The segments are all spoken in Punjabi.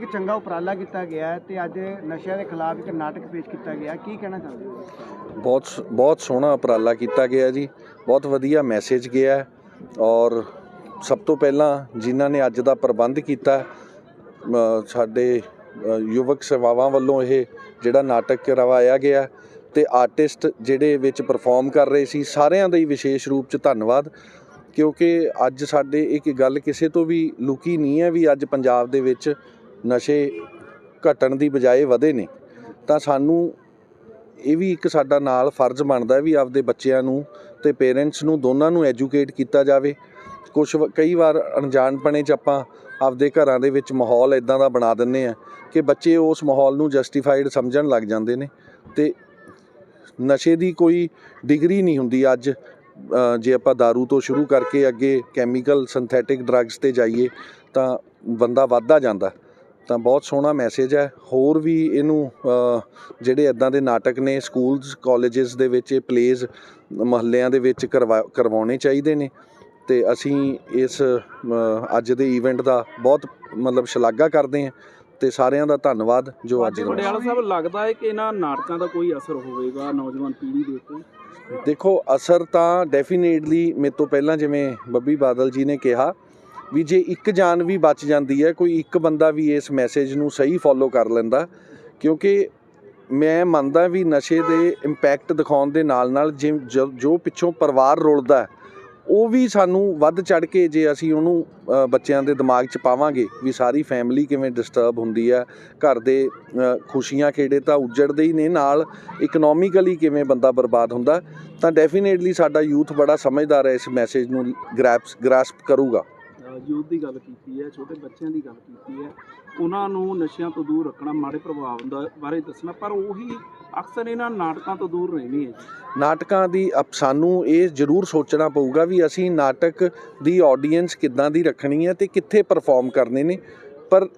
ਇੱਕ ਚੰਗਾ ਉਪਰਾਲਾ ਕੀਤਾ ਗਿਆ ਹੈ ਤੇ ਅੱਜ ਨਸ਼ਿਆਂ ਦੇ ਖਿਲਾਫ ਇੱਕ ਨਾਟਕ ਪੇਸ਼ ਕੀਤਾ ਗਿਆ ਕੀ ਕਹਿਣਾ ਚਾਹੁੰਦੇ ਹੋ ਬਹੁਤ ਸ- ਬਹੁਤ ਸੋਹਣਾ ਉਪਰਾਲਾ ਕੀਤਾ ਗਿਆ ਜੀ। ਬਹੁਤ ਵਧੀਆ ਮੈਸੇਜ ਗਿਆ ਔਰ ਸਭ ਤੋਂ ਪਹਿਲਾਂ ਜਿਨ੍ਹਾਂ ਨੇ ਅੱਜ ਦਾ ਪ੍ਰਬੰਧ ਕੀਤਾ ਸਾਡੇ ਯੁਵਕ ਸੇਵਾਵਾਂ ਵੱਲੋਂ ਇਹ ਜਿਹੜਾ ਨਾਟਕ ਕਰਵਾਇਆ ਗਿਆ ਤੇ ਆਰਟਿਸਟ ਜਿਹੜੇ ਵਿੱਚ ਪਰਫਾਰਮ ਕਰ ਰਹੇ ਸੀ, ਸਾਰਿਆਂ ਦਾ ਹੀ ਵਿਸ਼ੇਸ਼ ਰੂਪ ਚ ਧੰਨਵਾਦ। ਕਿਉਂਕਿ ਅੱਜ ਸਾਡੇ ਇੱਕ ਗੱਲ ਕਿਸੇ ਤੋਂ ਵੀ ਲੁਕੀ ਨਹੀਂ ਹੈ ਵੀ ਅੱਜ ਪੰਜਾਬ ਦੇ ਵਿੱਚ ਨਸ਼ੇ ਘਟਣ ਦੀ ਬਜਾਏ ਵਧੇ ਨੇ, ਤਾਂ ਸਾਨੂੰ ਇਹ ਵੀ ਇੱਕ ਸਾਡਾ ਨਾਲ ਫਰਜ਼ ਬਣਦਾ ਵੀ ਆਪਦੇ ਬੱਚਿਆਂ ਨੂੰ ਤੇ ਪੇਰੈਂਟਸ ਨੂੰ ਦੋਨਾਂ ਨੂੰ ਐਜੂਕੇਟ ਕੀਤਾ ਜਾਵੇ। ਕੁਝ ਕਈ ਵਾਰ ਅਣਜਾਣਪਣੇ 'ਚ ਆਪਾਂ ਆਪਦੇ ਘਰਾਂ ਦੇ ਵਿੱਚ ਮਾਹੌਲ ਇਦਾਂ ਦਾ ਬਣਾ ਦਿੰਨੇ ਆ ਕਿ ਬੱਚੇ ਉਸ ਮਾਹੌਲ ਨੂੰ ਜਸਟੀਫਾਈਡ ਸਮਝਣ ਲੱਗ ਜਾਂਦੇ ਨੇ ਤੇ ਨਸ਼ੇ ਦੀ ਕੋਈ ਡਿਗਰੀ ਨਹੀਂ ਹੁੰਦੀ ਅੱਜ। ਜੇ ਆਪਾਂ दारू ਤੋਂ ਸ਼ੁਰੂ ਕਰਕੇ ਅੱਗੇ ਕੈਮੀਕਲ, ਸਿੰਥੈਟਿਕ ਡਰੱਗਸ ਤੇ ਜਾਈਏ ਤਾਂ ਬੰਦਾ ਵੱਧਦਾ ਜਾਂਦਾ। ਤਾਂ ਬਹੁਤ ਸੋਹਣਾ ਮੈਸੇਜ ਹੈ। ਹੋਰ ਵੀ ਇਹਨੂੰ ਜਿਹੜੇ ਇਦਾਂ ਦੇ ਨਾਟਕ ਨੇ ਸਕੂਲਸ ਕਾਲਜਸ ਦੇ ਵਿੱਚ ਇਹ ਪਲੇਜ਼ ਮਹੱਲਿਆਂ ਦੇ ਵਿੱਚ ਕਰਵਾ ਕਰਵਾਉਣੇ ਚਾਹੀਦੇ ਨੇ। ਤੇ ਅਸੀਂ ਇਸ ਅੱਜ ਦੇ ਇਵੈਂਟ ਦਾ ਬਹੁਤ ਮਤਲਬ ਸ਼ਲਾਘਾ ਕਰਦੇ ਹਾਂ। ਤੇ ਸਾਰਿਆਂ ਦਾ ਧੰਨਵਾਦ ਜੋ ਅੱਜ ਪਟਿਆਲਾ ਸਾਹਿਬ ਲੱਗਦਾ ਹੈ ਕਿ ਇਹਨਾਂ ਨਾਟਕਾਂ ਦਾ ਕੋਈ ਅਸਰ ਹੋਵੇਗਾ ਨੌਜਵਾਨ ਪੀੜ੍ਹੀ ਦੇ ਉੱਤੇ? ਦੇਖੋ ਅਸਰ ਤਾਂ ਡੈਫੀਨੇਟਲੀ ਮੇਰੇ ਤੋਂ ਪਹਿਲਾਂ ਜਿਵੇਂ ਬੱਬੀ ਬਾਦਲ ਜੀ ਨੇ ਕਿਹਾ ਵੀ ਜੇ ਇੱਕ ਜਾਨ ਵੀ ਬਚ ਜਾਂਦੀ ਹੈ, ਕੋਈ ਇੱਕ ਬੰਦਾ ਵੀ ਇਸ ਮੈਸੇਜ ਨੂੰ ਸਹੀ ਫੋਲੋ ਕਰ ਲੈਂਦਾ, ਕਿਉਂਕਿ ਮੈਂ ਮੰਨਦਾ ਵੀ ਨਸ਼ੇ ਦੇ ਇੰਪੈਕਟ ਦਿਖਾਉਣ ਦੇ ਨਾਲ ਨਾਲ ਜਿ- ਜੋ ਪਿੱਛੋਂ ਪਰਿਵਾਰ ਰੁਲਦਾ ਉਹ ਵੀ ਸਾਨੂੰ ਵੱਧ ਚੜ ਕੇ ਜੇ ਅਸੀਂ ਉਹਨੂੰ ਬੱਚਿਆਂ ਦੇ ਦਿਮਾਗ 'ਚ ਪਾਵਾਂਗੇ ਵੀ ਸਾਰੀ ਫੈਮਿਲੀ ਕਿਵੇਂ ਡਿਸਟਰਬ ਹੁੰਦੀ ਹੈ, ਘਰ ਦੇ ਖੁਸ਼ੀਆਂ ਖੇੜੇ ਤਾਂ ਉਜੜਦੇ ਹੀ ਨੇ, ਨਾਲ ਇਕਨੋਮਿਕਲੀ ਕਿਵੇਂ ਬੰਦਾ ਬਰਬਾਦ ਹੁੰਦਾ, ਤਾਂ ਡੈਫੀਨੇਟਲੀ ਸਾਡਾ ਯੂਥ ਬੜਾ ਸਮਝਦਾਰ ਹੈ ਇਸ ਮੈਸੇਜ ਨੂੰ ਗ੍ਰੈਪਸ ਗ੍ਰਾਸਪ ਕਰੂਗਾ। ਯੂਥ ਦੀ ਗੱਲ ਕੀਤੀ ਹੈ, ਛੋਟੇ ਬੱਚਿਆਂ ਦੀ ਗੱਲ ਕੀਤੀ ਹੈ, ਉਹਨਾਂ ਨੂੰ ਨਸ਼ਿਆਂ ਤੋਂ ਦੂਰ ਰੱਖਣਾ ਮਾੜੇ ਪ੍ਰਭਾਵ ਦਾ ਬਾਰੇ ਦੱਸਣਾ, ਪਰ ਉਹੀ ਅਕਸਰ ਇਹਨਾਂ ਨਾਟਕਾਂ ਤੋਂ ਦੂਰ ਰਹਿੰਦੇ ਹੈ ਨਾਟਕਾਂ ਦੀ ਸਾਨੂੰ ਇਹ ਜ਼ਰੂਰ ਸੋਚਣਾ ਪਊਗਾ ਵੀ ਅਸੀਂ ਨਾਟਕ ਦੀ ਆਡੀਅנס ਕਿੱਦਾਂ ਦੀ ਰੱਖਣੀ ਹੈ ਤੇ ਕਿੱਥੇ ਪਰਫਾਰਮ ਕਰਨੇ ਨੇ, ਪਰ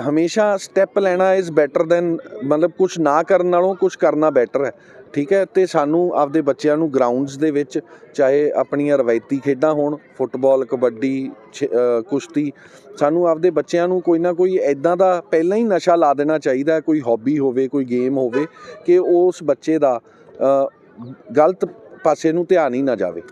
ਹਮੇਸ਼ਾ ਸਟੈਪ ਲੈਣਾ ਇਜ਼ ਬੈਟਰ ਦੈਨ ਮਤਲਬ ਕੁਝ ਨਾ ਕਰਨ ਨਾਲੋਂ ਕੁਝ ਕਰਨਾ ਬੈਟਰ ਹੈ। ਠੀਕ ਹੈ? ਤੇ ਸਾਨੂੰ ਆਪਦੇ ਬੱਚਿਆਂ ਨੂੰ ਗਰਾਊਂਡਸ ਦੇ ਵਿੱਚ ਚਾਹੇ ਆਪਣੀਆਂ ਰਵਾਇਤੀ ਖੇਡਾਂ ਹੋਣ, ਫੁੱਟਬਾਲ, ਕਬੱਡੀ, ਛ- ਕੁਸ਼ਤੀ, ਸਾਨੂੰ ਆਪਦੇ ਬੱਚਿਆਂ ਨੂੰ ਕੋਈ ਨਾ ਕੋਈ ਐਦਾਂ ਦਾ ਪਹਿਲਾਂ ਹੀ ਨਸ਼ਾ ਲਾ ਦੇਣਾ ਚਾਹੀਦਾ ਕੋਈ ਹੌਬੀ ਹੋਵੇ, ਕੋਈ ਗੇਮ ਹੋਵੇ, ਕਿ ਉਸ ਬੱਚੇ ਦਾ ਗਲਤ ਪਾਸੇ ਨੂੰ ਧਿਆਨ ਹੀ ਨਾ ਜਾਵੇ।